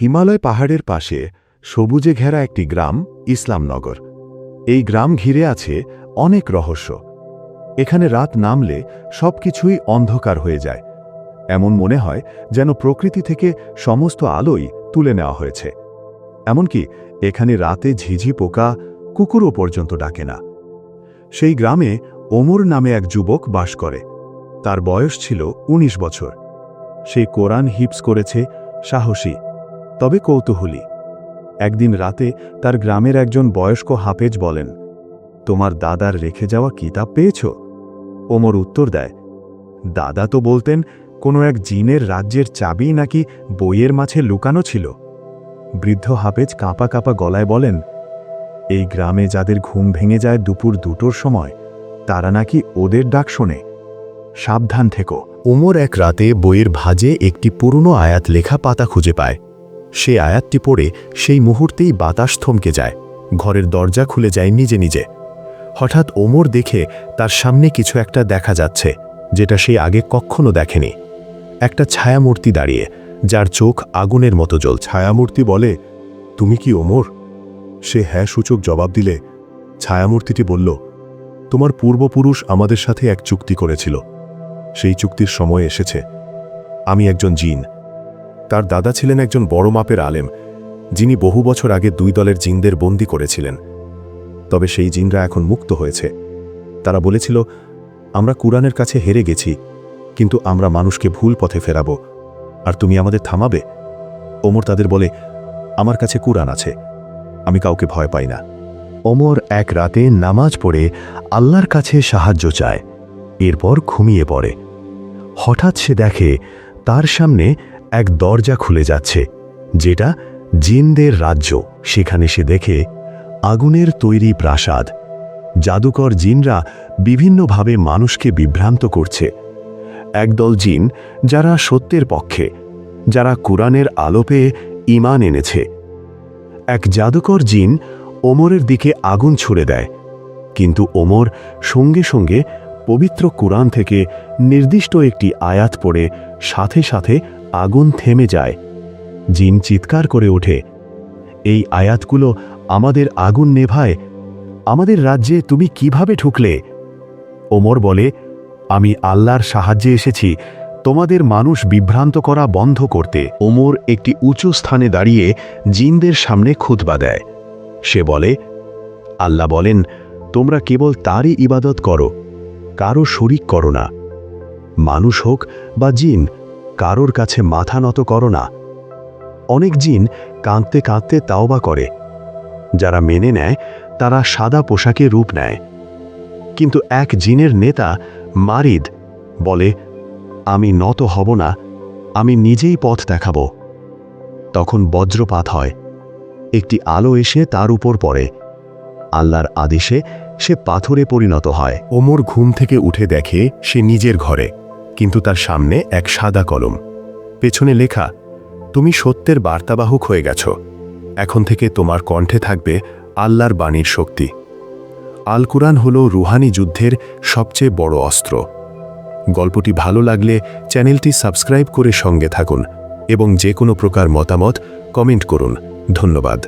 হিমালয় পাহাড়ের পাশে সবুজে ঘেরা একটি গ্রাম, ইসলামনগর। এই গ্রাম ঘিরে আছে অনেক রহস্য। এখানে রাত নামলে সবকিছুই অন্ধকার হয়ে যায়। এমন মনে হয় যেন প্রকৃতি থেকে সমস্ত আলোই তুলে নেওয়া হয়েছে। এমনকি এখানে রাতে ঝিঝি পোকা কুকুরও পর্যন্ত ডাকে না। সেই গ্রামে ওমর নামে এক যুবক বাস করে। তার বয়স ছিল ১৯ বছর। সেই কোরআন হিপস করেছে, সাহসী। তবে কৌতূহলী। একদিন রাতে তার গ্রামের একজন বয়স্ক হাফেজ বলেন, তোমার দাদার রেখে যাওয়া কিতাব পেয়েছ? ওমর উত্তর দেয়, দাদা তো বলতেন, কোনো এক জিনের রাজ্যের চাবি নাকি বইয়ের মাঝে লুকানো ছিল। বৃদ্ধ হাফেজ কাঁপা কাঁপা গলায় বলেন, এই গ্রামে যাদের ঘুম ভেঙে যায় দুপুর দুটোর সময়, তারা নাকি ওদের ডাক শোনে। সাবধান থেকো। ওমর এক রাতে বইয়ের ভাজে একটি পুরনো আয়াত লেখা পাতা খুঁজে পায়। সে আয়াতটি পড়ে সেই মুহূর্তেই বাতাস থমকে যায়। ঘরের দরজা খুলে যায় নিজে নিজে। হঠাৎ ওমর দেখে তার সামনে কিছু একটা দেখা যাচ্ছে, যেটা সে আগে কখনো দেখেনি। একটা ছায়ামূর্তি দাঁড়িয়ে, যার চোখ আগুনের মতো জল ছায়ামূর্তি বলে, তুমি কি ওমর? সে হ্যাঁ সূচক জবাব দিলে, ছায়ামূর্তিটি বলল, তোমার পূর্বপুরুষ আমাদের সাথে এক চুক্তি করেছিল। সেই চুক্তির সময় এসেছে। আমি একজন জিন তার দাদা ছিলেন একজন বড় মাপের আলেম, যিনি বহু বছর আগে দুই দলের জিনদের বন্দি করেছিলেন। তবে সেই জিনরা এখন মুক্ত হয়েছে। তারা বলেছিল, আমরা কুরআনের কাছে হেরে গেছি, কিন্তু আমরা মানুষকে ভুল পথে ফেরাবো। আর তুমি আমাদের থামাবে? ওমর তাদের বলে, আমার কাছে কুরআন আছে, আমি কাউকে ভয় পাই না। ওমর এক রাতে নামাজ পড়ে আল্লাহর কাছে সাহায্য চায়, এরপর ঘুমিয়ে পড়ে। হঠাৎ সে দেখে, তার সামনে এক দরজা খুলে যাচ্ছে, যেটা জিনদের রাজ্য। সেখানে সে দেখে আগুনের তৈরি প্রাসাদ। জাদুকর জিনরা বিভিন্নভাবে মানুষকে বিভ্রান্ত করছে। একদল জিন যারা সত্যের পক্ষে, যারা কোরআনের আলো পেয়ে ইমান এনেছে। এক জাদুকর জিন ওমরের দিকে আগুন ছুড়ে দেয়, কিন্তু ওমর সঙ্গে সঙ্গে পবিত্র কোরআন থেকে নির্দিষ্ট একটি আয়াত পড়ে সাথে সাথে আগুন থেমে যায়। জিন চিৎকার করে ওঠে। এই আয়াতগুলো আমাদের আগুন নেভায়। আমাদের রাজ্যে তুমি কীভাবে ঠুকলে ওমর বলে, আমি আল্লাহর সাহায্যে এসেছি। তোমাদের মানুষ বিভ্রান্ত করা বন্ধ করতে। ওমর একটি উঁচু স্থানে দাঁড়িয়ে জিনদের সামনে খুতবা দেয়। সে বলে, আল্লাহ বলেন, তোমরা কেবল তারই ইবাদত করো। কারও শরিক করো না। মানুষ হোক বা জিন কারোর কাছে মাথা নত করো না। অনেক জিন কাঁদতে কাঁদতে তাওবা করে। যারা মেনে নেয়, তারা সাদা পোশাকে রূপ নেয়। কিন্তু এক জিনের নেতা মারিদ বলে, আমি নত হব না, আমি নিজেই পথ দেখাব। তখন বজ্রপাত হয়। একটি আলো এসে তার উপর পড়ে। আল্লাহর আদেশে সে পাথরে পরিণত হয়। ওমর ঘুম থেকে উঠে দেখে সে নিজের ঘরে। কিন্তু তার সামনে এক সাদা কলম। পেছনে লেখা, তুমি সত্যের বার্তাবাহক হয়ে গেছ। এখন থেকে তোমার কণ্ঠে থাকবে আল্লাহর বাণীর শক্তি। আল কুরআন হল রুহানি যুদ্ধের সবচেয়ে বড় অস্ত্র। গল্পটি ভালো লাগলে চ্যানেলটি সাবস্ক্রাইব করে সঙ্গে থাকুন এবং যে কোনো প্রকার মতামত কমেন্ট করুন। ধন্যবাদ।